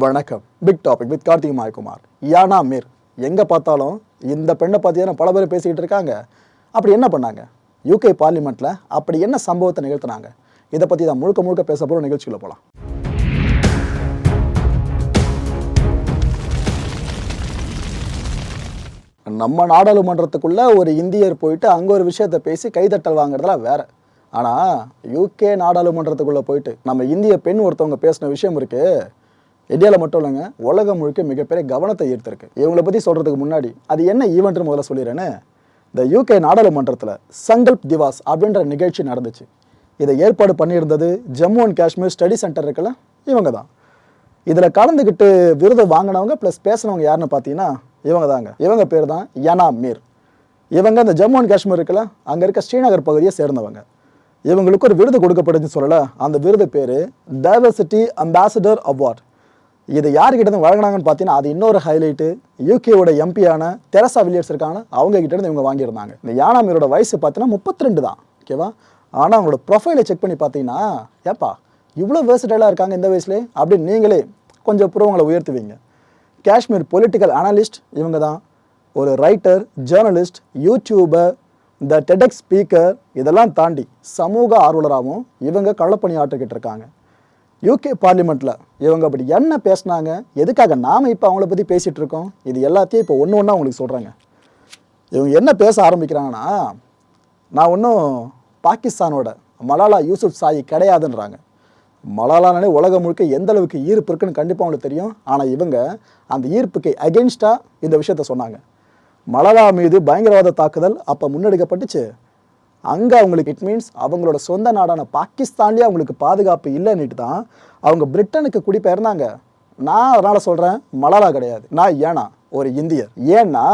வணக்கம். Big topic with Karthik Mayakumar. Yana Mir எங்கே பார்த்தாலும் இந்த பெண்ணை பற்றியான பல பேர் பேசிக்கிட்டு இருக்காங்க. அப்படி என்ன பண்ணாங்க? யூகே பார்லிமெண்ட்டில் அப்படி என்ன சம்பவத்தை நிகழ்த்தினாங்க? இதை பற்றி தான் முழுக்க முழுக்க பேச போகிற நிகழ்ச்சியில் போகலாம் நம்ம நாடாளுமன்றத்துக்குள்ளே ஒரு இந்தியர் போயிட்டு அங்கே ஒரு விஷயத்தை பேசி கைதட்டல் வாங்குறதுலாம் வேறு. ஆனால் யூகே நாடாளுமன்றத்துக்குள்ளே போயிட்டு நம்ம இந்திய பெண் ஒருத்தவங்க பேசின விஷயம் இருக்குது இந்தியாவில் மட்டும் இல்லைங்க உலகம் முழுக்க மிகப்பெரிய கவனத்தை ஈர்த்திருக்கு. இவங்களை பற்றி சொல்கிறதுக்கு முன்னாடி அது என்ன ஈவெண்ட்னு முதல்ல சொல்லிடுறேன்னு இந்த யூகே நாடாளுமன்றத்தில் சங்கல்ப் திவாஸ் அப்படின்ற நிகழ்ச்சி நடந்துச்சு. இதை ஏற்பாடு பண்ணியிருந்தது Jammu and Kashmir study centre இருக்குல்ல இவங்க தான் இதில் கலந்துக்கிட்டு விருது வாங்கினவங்க ப்ளஸ் பேசினவங்க யாருன்னு பார்த்தீங்கன்னா இவங்க தாங்க இவங்க பேர் தான் யனா மீர். இவங்க இந்த ஜம்மு அண்ட் காஷ்மீர் இருக்குல்ல அங்கே இருக்க ஸ்ரீநகர் பகுதியை சேர்ந்தவங்க. இவங்களுக்கு ஒரு விருது கொடுக்கப்படுதுன்னு சொல்லலை அந்த விருது பேர் டைவர்சிட்டி அம்பாசிடர் அவார்ட் இது யார்கிட்ட வழங்கினாங்கன்னு பார்த்தீங்கன்னா அது இன்னொரு ஹைலைட்டு யூகேவோட எம்பியான தெரசா வில்லியர்ஸ் இருக்காங்க. அவங்க கிட்டேருந்து இவங்க வாங்கியிருந்தாங்க. இந்த யானாமியரோட மீரோட வயசு பார்த்தீங்கன்னா முப்பத்தி ரெண்டு தான் ஓகேவா ஆனால் அவங்களோட ப்ரொஃபைலை செக் பண்ணி பார்த்தீங்கன்னா ஏப்பா இவ்வளோ வேர்சடைலாக இருக்காங்க இந்த வயசுலேயே அப்படின்னு நீங்களே கொஞ்சம் புறவங்களை உயர்த்துவீங்க. காஷ்மீர் பொலிட்டிக்கல் அனலிஸ்ட் இவங்க தான். ஒரு ரைட்டர் ஜேர்னலிஸ்ட் யூடியூபர் இந்த டெடெக் ஸ்பீக்கர் இதெல்லாம் தாண்டி சமூக ஆர்வலராகவும் இவங்க களப்பணி ஆற்றிக்கிட்டு இருக்காங்க. யூகே பார்லிமெண்ட்டில் இவங்க அப்படி என்ன பேசினாங்க? எதுக்காக நாம் இப்போ அவங்கள பற்றி பேசிகிட்டு இருக்கோம்? இது எல்லாத்தையும் இப்போ ஒன்று ஒன்றா உங்களுக்கு சொல்கிறாங்க இவங்க என்ன பேச ஆரம்பிக்கிறாங்கன்னா நான் ஒன்றும் பாகிஸ்தானோட மலாலா யூசுப் சாயி கிடையாதுன்றாங்க. மலாலானாலே உலகம் முழுக்க எந்த அளவுக்கு ஈர்ப்பு இருக்குன்னு கண்டிப்பாக அவங்களுக்கு தெரியும். ஆனால் இவங்க அந்த ஈர்ப்புக்கு அகென்ஸ்டாக இந்த விஷயத்த சொன்னாங்க. மலாலா மீது பயங்கரவாத தாக்குதல் அப்போ முன்னெடுக்கப்பட்டுச்சு. அங்கே அவங்களுக்கு இட் மீன்ஸ் அவங்களோட சொந்த நாடான பாகிஸ்தான்லேயே அவங்களுக்கு பாதுகாப்பு இல்லைன்னுட்டு தான் அவங்க பிரிட்டனுக்கு குடிபெயர்ந்தாங்க. நான் அதனால் சொல்கிறேன் மலாலா கிடையாது. நான் ஏனா ஒரு இந்தியர். ஏன்னா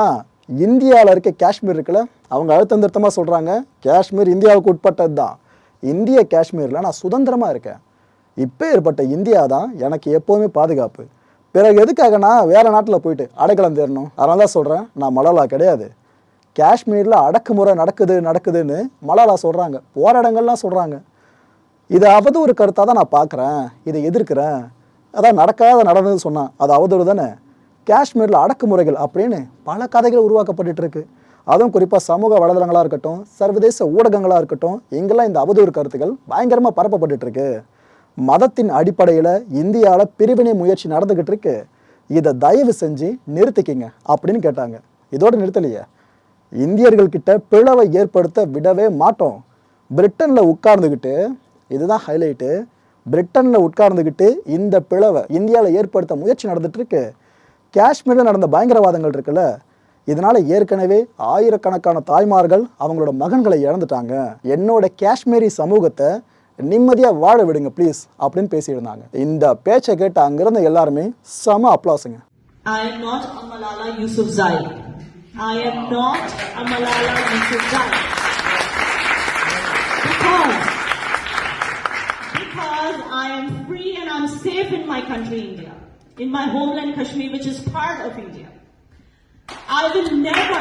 இந்தியாவில் இருக்க காஷ்மீர் இருக்குல்ல அவங்க அழுத்தம் திருத்தமாக சொல்கிறாங்க காஷ்மீர் இந்தியாவுக்கு உட்பட்டது தான். இந்திய காஷ்மீரில் நான் சுதந்திரமாக இருக்கேன். இப்போ ஏற்பட்ட இந்தியா தான் எனக்கு எப்போவுமே பாதுகாப்பு. பிறகு எதுக்காக நான் வேறு நாட்டில் போயிட்டு அடைக்கலம் தேடணும்? அதனால தான் சொல்கிறேன் நான் மலாலா கிடையாது. காஷ்மீரில் அடக்குமுறை நடக்குது நடக்குதுன்னு மலாலா சொல்கிறாங்க போராட்டங்கள்லாம் சொல்கிறாங்க இதாவது அவதூறு கருத்தாக தான் நான் பார்க்குறேன் இதை எதிர்க்கிறேன். அதான் நடக்காத நடந்தது சொன்னான். அது அவதூறு தானே? காஷ்மீரில் அடக்குமுறைகள் அப்படின்னு பல கதைகள் உருவாக்கப்பட்டுட்டு இருக்கு. அதுவும் குறிப்பாக சமூக வலைதளங்களாக இருக்கட்டும் சர்வதேச ஊடகங்களாக இருக்கட்டும் எங்கெல்லாம் இந்த அவதூறு கருத்துக்கள் பயங்கரமாக பரப்பப்பட்டுட்டு இருக்கு. மதத்தின் அடிப்படையில் இந்தியாவில் பிரிவினை முயற்சி நடந்துக்கிட்டு இருக்கு. இதை தயவு செஞ்சு நிறுத்திக்கிங்க அப்படின்னு கேட்டாங்க. இதோடு நிறுத்தலையே. இந்தியர்கள்கிட்ட பிளவை ஏற்படுத்த விடவே மாட்டோம். பிரிட்டனில் உட்கார்ந்துக்கிட்டு இதுதான் ஹைலைட்டு பிரிட்டனில் உட்கார்ந்துக்கிட்டு இந்த பிளவை இந்தியாவில் ஏற்படுத்த முயற்சி நடந்துகிட்ருக்கு காஷ்மீரில் நடந்த பயங்கரவாதங்கள் இருக்குல்ல இதனால் ஏற்கனவே ஆயிரக்கணக்கான தாய்மார்கள் அவங்களோட மகன்களை இழந்துட்டாங்க. என்னோட காஷ்மீரி சமூகத்தை நிம்மதியாக வாழ விடுங்க ப்ளீஸ் அப்படின்னு பேசியிருந்தாங்க. இந்த பேச்சை கேட்டு அங்கிருந்த எல்லாருமே செம அப்ளாஸுங்க I am not a Malala Yousafzai. I am not a Malala Yousafzai. Because, because I am free and I'm safe in my country, India. In my homeland Kashmir, which is part of India. I will never,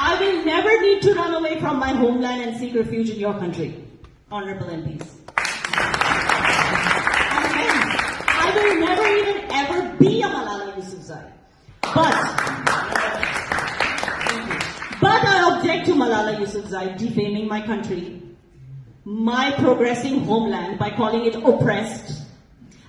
I will never need to run away from my homeland and seek refuge in your country, honorable MPs. I will never even ever be a Malala Yousafzai. But, but I object to Malala Yousafzai defaming my country, my progressing homeland by calling it oppressed.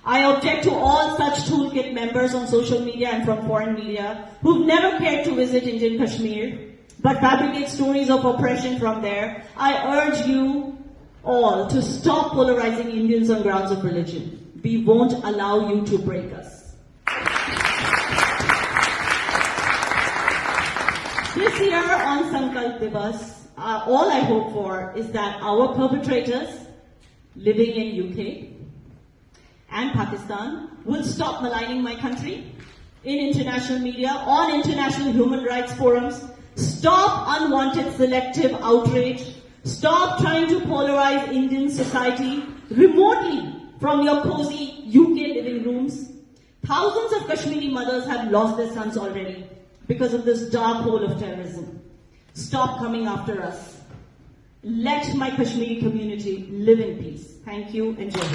I object to all such toolkit members on social media and from foreign media who've never cared to visit Indian Kashmir but fabricate stories of oppression from there. I urge you all to stop polarizing Indians on grounds of religion. We won't allow you to break us. This year on Sankalp Divas, uh, all I hope for is that our perpetrators living in UK and Pakistan will stop maligning my country in international media, on international human rights forums. Stop unwanted selective outrage. Stop trying to polarize Indian society remotely from your cozy UK living rooms. Thousands of Kashmiri mothers have lost their sons already because of this dark hole of terrorism. Stop coming after us. Let my Kashmiri community live in peace. Thank you and Jai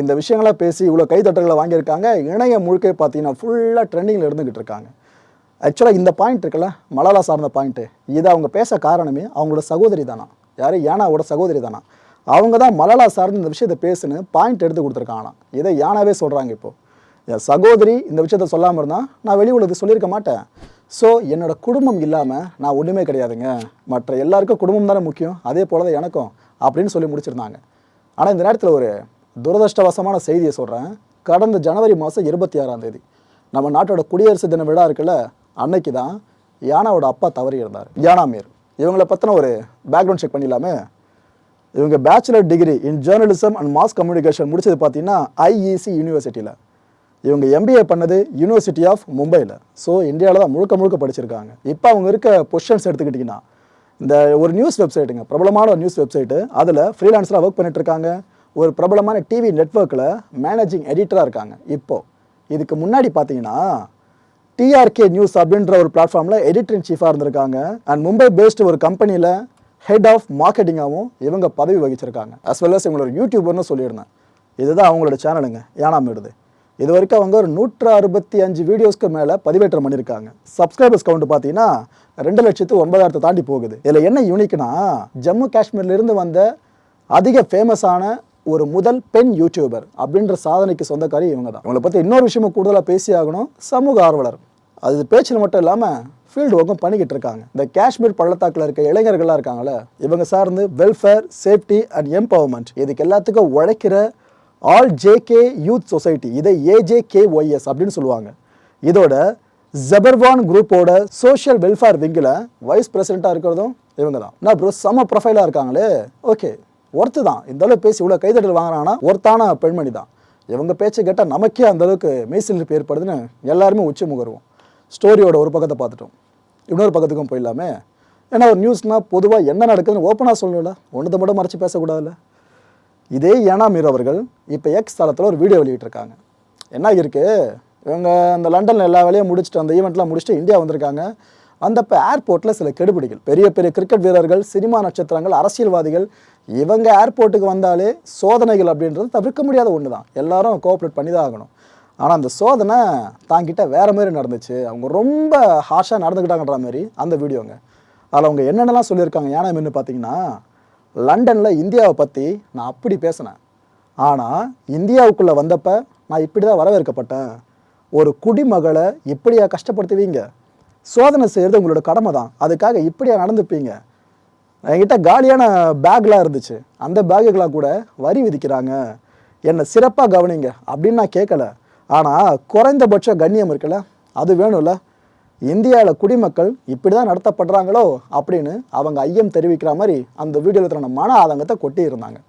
இந்த விஷயங்களை பேசி இவ்வளோ கைத்தட்டல்களை வாங்கியிருக்காங்க. இணைய முழுக்கே பார்த்தீங்கன்னா ஃபுல்லாக ட்ரெண்டிங்கில் இருந்துகிட்டு இருக்காங்க. ஆக்சுவலாக இந்த பாயிண்ட் இருக்குல்ல மலாலா சார்ந்த பாயிண்ட்டு இதை அவங்க பேச காரணமே அவங்களோட சகோதரி தானா? யார்? யானாவோட சகோதரி தானா? அவங்க தான் மலாலா சார்ந்து இந்த விஷயத்தை பேசுன்னு பாயிண்ட் எடுத்து கொடுத்துருக்காங்களாம். இதை யானாவே சொல்கிறாங்க இப்போது என் சகோதரி இந்த விஷயத்த சொல்லாமல் இருந்தால் நான் வெளி உலகத்துக்கு சொல்லியிருக்க மாட்டேன். ஸோ என்னோட குடும்பம் இல்லாமல் நான் ஒன்றுமே கிடையாதுங்க. மற்ற எல்லாருக்கும் குடும்பம் தானே முக்கியம். அதே போல தான் எனக்கும் அப்படின்னு சொல்லி முடிச்சிருந்தாங்க. ஆனால் இந்த நேரத்தில் ஒரு துரதிருஷ்டவசமான செய்தியை சொல்கிறேன் கடந்த ஜனவரி மாதம் இருபத்தி ஆறாம் தேதி. நம்ம நாட்டோட குடியரசு தின விழா இருக்குல்ல அன்னைக்கு தான் யானாவோட அப்பா தவறி இருந்தார். யானாமீர் இவங்களை பற்றின ஒரு பேக்ரவுண்ட் செக் பண்ணிடலாமே? இவங்க bachelor degree in journalism and mass communication முடிச்சது பார்த்தீங்கன்னா ஐஇசி யூனிவர்சிட்டியில் இவங்க எம்பிஏ பண்ணது யூனிவர்சிட்டி ஆஃப் மும்பையில் ஸோ இந்தியாவில் தான் முழுக்க முழுக்க படிச்சிருக்காங்க. இப்போ அவங்க இருக்க பொசிஷன்ஸ் எடுத்துக்கிட்டிங்கன்னா இந்த ஒரு நியூஸ் வெப்சைட்டுங்க பிரபலமான ஒரு நியூஸ் வெப்சைட்டு அதில் ஃப்ரீலான்ஸராக ஒர்க் பண்ணிட்டு இருக்காங்க ஒரு பிரபலமான டிவி நெட்வொர்க்கில் மேனேஜிங் எடிட்டராக இருக்காங்க. இப்போது இதுக்கு முன்னாடி பார்த்தீங்கன்னா டிஆர்கே நியூஸ் அப்படின்ற ஒரு பிளாட்ஃபார்மில் எடிட்டர் இன் சீஃபாக இருந்திருக்காங்க. அண்ட் மும்பை பேஸ்டு ஒரு கம்பெனியில் ஹெட் ஆஃப் மார்க்கெட்டிங்காகவும் இவங்க பதவி வகிச்சிருக்காங்க. அஸ் வெல் அஸ் இவங்களோட யூடியூபர்னு சொல்லியிருந்தேன். இதுதான் அவங்களோட சேனலுங்க ஏனாமிடுது இது வரைக்கும் அவங்க ஒரு நூற்று அறுபத்தி அஞ்சு வீடியோஸ்க்கு மேலே பதிவேற்றம் பண்ணியிருக்காங்க. சப்ஸ்கிரைபர்ஸ் கவுண்ட் பார்த்தீங்கன்னா ரெண்டு லட்சத்து ஒன்பதாயிரத்தை தாண்டி போகுது. இதில் என்ன யூனிக்னா ஜம்மு காஷ்மீர்லேருந்து வந்த அதிக ஃபேமஸான ஒரு முதல் பெண் யூடியூபர் அப்படின்ற சாதனைக்கு சொந்தக்காரி இவங்க தான் இவங்களை பற்றி இன்னொரு விஷயமும் கூடுதலாக பேசி ஆகணும். சமூக ஆர்வலர். அது பேச்சில் மட்டும் இல்லாமல் ஃபீல்டு ஒர்க்கும் பண்ணிக்கிட்டு இருக்காங்க. இந்த காஷ்மீர் பள்ளத்தாக்கில் இருக்க இளைஞர்களாக இருக்காங்களே இவங்க சார்ந்து வெல்ஃபேர் சேஃப்டி அண்ட் எம்பவர்மெண்ட் இதுக்கு எல்லாத்துக்கும் உழைக்கிற ஆல் ஜேகே யூத் சொசைட்டி இதை ஏஜேகேஒய்எஸ் அப்படின்னு சொல்லுவாங்க. இதோட ஜபர்வான் குரூப்போட சோஷியல் வெல்ஃபேர் விங்கில் வைஸ் பிரசிடெண்ட்டாக இருக்கிறதும் இவங்க தான் நான் ப்ரோ செம ப்ரொஃபைலாக இருக்காங்களே? ஓகே ஒர்த்து தான். இந்த அளவு பேசி இவ்வளோ கைதட்டல் வாங்குறாங்கன்னா ஒர்த்தான பெண்மணி தான் இவங்க பேச்சை கேட்டால் நமக்கே அந்தளவுக்கு மெய்சிலிருப்பு ஏற்படுதுன்னு எல்லாருமே உச்சி முகருவோம். ஸ்டோரியோட ஒரு பக்கத்தை பார்த்துட்டோம். இன்னொரு பக்கத்துக்கும் போயிடலாமே. ஏன்னா ஒரு நியூஸ்னால் பொதுவாக என்ன நடக்குதுன்னு ஓப்பனாக சொல்லணும்ல. ஒன்றத்தை மட்டும் மறைச்சி பேசக்கூடாதுல்ல. இதே ஏனா மீர் அவர்கள் இப்போ எக்ஸ் தளத்தில் ஒரு வீடியோ வெளியிட்டிருக்காங்க. என்ன இருக்குது இவங்க அந்த லண்டனில் எல்லா வேலையும் முடிச்சுட்டு அந்த ஈவெண்ட்லாம் முடிச்சுட்டு இந்தியா வந்திருக்காங்க. வந்தப்போ ஏர்போர்ட்டில் சில கெடுபிடிகள். பெரிய பெரிய கிரிக்கெட் வீரர்கள் சினிமா நட்சத்திரங்கள் அரசியல்வாதிகள் இவங்க ஏர்போர்ட்டுக்கு வந்தாலே சோதனைகள் அப்படின்றது தவிர்க்க முடியாத ஒன்று தான் எல்லாரும் கோஆப்ரேட் பண்ணி தான் ஆகணும். ஆனால் அந்த சோதனை தாங்கிட்ட வேறு மாதிரி நடந்துச்சு. அவங்க ரொம்ப ஹார்ஷாக நடந்துக்கிட்டாங்கன்ற மாதிரி அந்த வீடியோங்க. அதில் அவங்க என்னென்னலாம் சொல்லியிருக்காங்க ஏன்னா மென்னு பார்த்தீங்கன்னா லண்டனில் இந்தியாவை பற்றி நான் அப்படி பேசினேன். ஆனால் இந்தியாவுக்குள்ளே வந்தப்ப நான் இப்படி தான் வரவேற்கப்பட்டேன். ஒரு குடிமகளை இப்படியா கஷ்டப்படுத்துவீங்க? சோதனை செய்கிறது உங்களோட கடமை தான் அதுக்காக இப்படியா நடந்துப்பீங்க? என்கிட்ட காலியான பேக்லாம் இருந்துச்சு. அந்த பேக்குகளாக கூட வரி விதிக்கிறாங்க. என்னை சிறப்பாக கவனிங்க அப்படின்னு நான் கேட்கல ஆனால் குறைந்தபட்ச கண்ணியம் இருக்குல்ல அது வேணும்ல இந்தியாவில் குடிமக்கள் இப்படி தான் நடத்தப்படுறாங்களோ அப்படின்னு அவங்க ஐயம் தெரிவிக்கிற மாதிரி அந்த வீடியோவில் இருக்கிற மன ஆதங்கத்தை கொட்டி இருந்தாங்க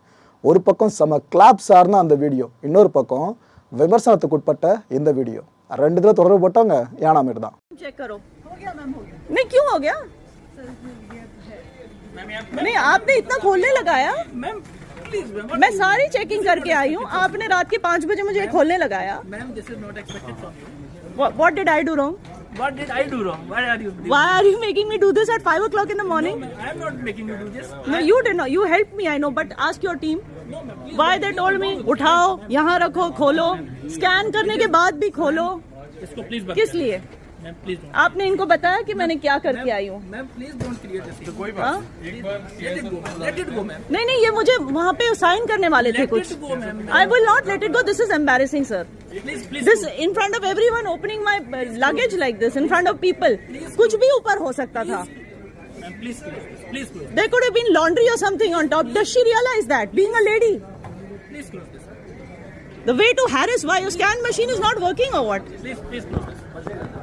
ஒரு பக்கம் செம கிளாப் சார்ந்த அந்த வீடியோ இன்னொரு பக்கம் விமர்சனத்துக்கு உட்பட்ட இந்த வீடியோ ரெண்டு இதில் தொடர்பு போட்டவங்க ஏனாமேட் தான் चेक करो हो गया मैम हो गया नहीं क्यों हो गया नहीं आपने इतना खोलने लगाया मैम प्लीज़ मैं सारी चेकिंग करके आई हूँ आपने रात के पाँच बजे मुझे खोलने लगाया ma'am this is not expected from you what did I do wrong what did i do wrong why are you Why are you making me do this at five o'clock in the morning? No, i am not making you do this No, you did not. You helped me, I know, but ask your team. No, Why they told me उठाओ यहाँ रखो खोलो scan करने के बाद भी खोलो इसको प्लीज़ किस लिए आपने इनको बताया कि मैंने क्या करके आई हूँ? Ma'am please don't create this तो कोई हाँ? Let it go let it go ma'am नहीं नहीं ये मुझे वहाँ पे साइन करने वाले थे कुछ. I will not let it go this is embarrassing sir please please this in front of everyone opening my luggage like this in front of people कुछ भी ऊपर हो सकता था। Ma'am please please close there could have been laundry or something on top. Does she realize that being a lady? Please close this the way to harass why your scan machine is not working or what? Please please close this So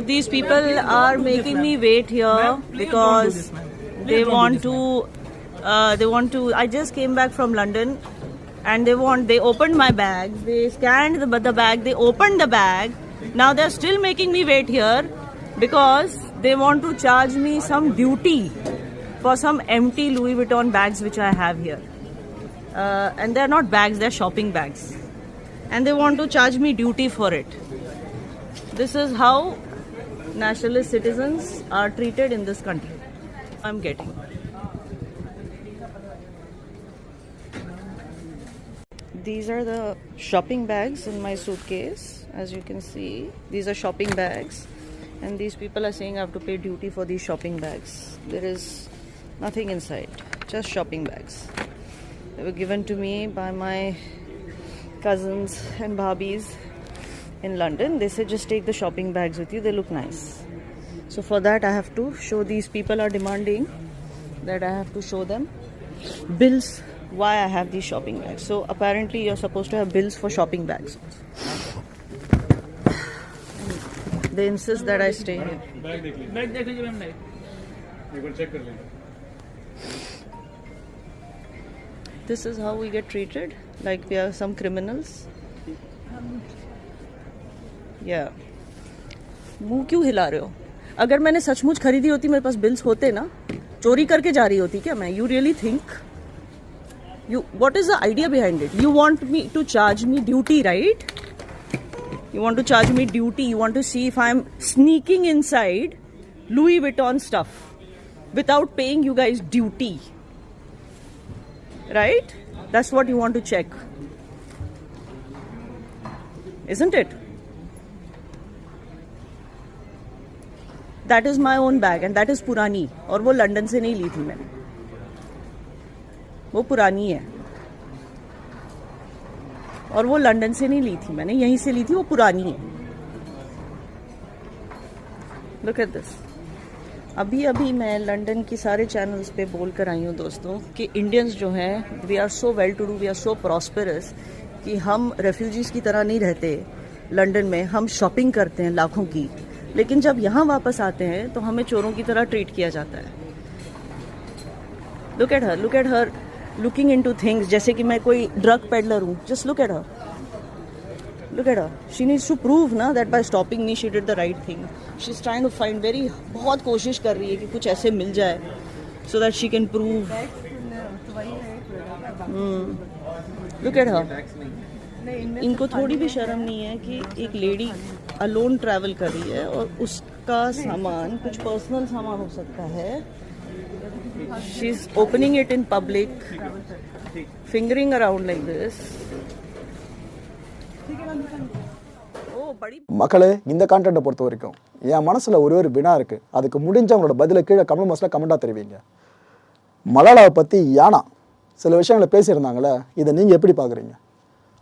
these people are making me wait here because don't do this, ma'am. Please they want to. Uh, they want to. I just came back from London, and they want. They opened my bag. They scanned the, the bag. They opened the bag. Now they're still making me wait here because they want to charge me some duty for some empty Louis Vuitton bags which I have here. Uh, and they're not bags; they're shopping bags, and they want to charge me duty for it. This is how nationalist citizens are treated in this country. I'm getting. These are the shopping bags in my suitcase. As you can see, these are shopping bags. And these people are saying I have to pay duty for these shopping bags. There is nothing inside, just shopping bags. They were given to me by my cousins and bhabis in London, they said just take the shopping bags with you, they look nice. So for that I have to show these people are demanding that I have to show them bills why I have these shopping bags. So apparently you're supposed to have bills for shopping bags. They insist that I stay here. This is how we get treated, like we are some criminals. या मुँह क्यों हिला रहे हो? अगर मैंने सचमुच खरीदी होती, मेरे पास बिल्स होते ना, चोरी करके जा रही होती क्या मैं? You really think you what is the idea behind it you want me to charge me duty right you want to charge me duty you want to see if I am sneaking inside Louis Vuitton stuff without paying you guys duty right that's what you want to check isn't it that is my own bag and that is पुरानी और वो London से नहीं ली थी मैंने। वो पुरानी है। और वो लंदन से नहीं ली थी मैंने, यहीं से ली थी, वो पुरानी है। लुक एट दिस अभी अभी मैं लंदन की सारे चैनल्स पे बोल कर आई हूँ दोस्तों कि इंडियंस जो हैं we are so well to do we are so prosperous कि हम रेफ्यूजीज़ की तरह नहीं रहते लंदन में, हम शॉपिंग करते हैं लाखों की। लेकिन जब यहाँ वापस आते हैं तो हमें चोरों की तरह ट्रीट किया जाता है। Look at her look at her looking into things जैसे कि मैं कोई ड्रग पेडलर हूँ। Just look at her look at her she needs to prove ना that by stopping me she did the right thing she is trying to find very बहुत कोशिश कर रही है कि कुछ ऐसे मिल जाए so that she can prove look at her इनको थोड़ी भी शर्म नहीं है कि एक लेडी अलोन ट्रैवल कर रही है और उसका सामान कुछ पर्सनल सामान हो सकता है she is opening it in public fingering around like this ओ बड़ी மக்களே இந்த கான்டென்ட்டை பொறுத்த வரைக்கும் என் மனசில் ஒரே ஒரு வினா இருக்குது அதுக்கு முடிஞ்ச அவங்களோட பதிலை கீழே கமெண்ட் பாக்ஸில் கமெண்ட்டாக தெரிவிங்க மலாலாவை பற்றி யானா சில விஷயங்களை பேசியிருந்தாங்களே இதை நீங்கள் எப்படி பார்க்குறீங்க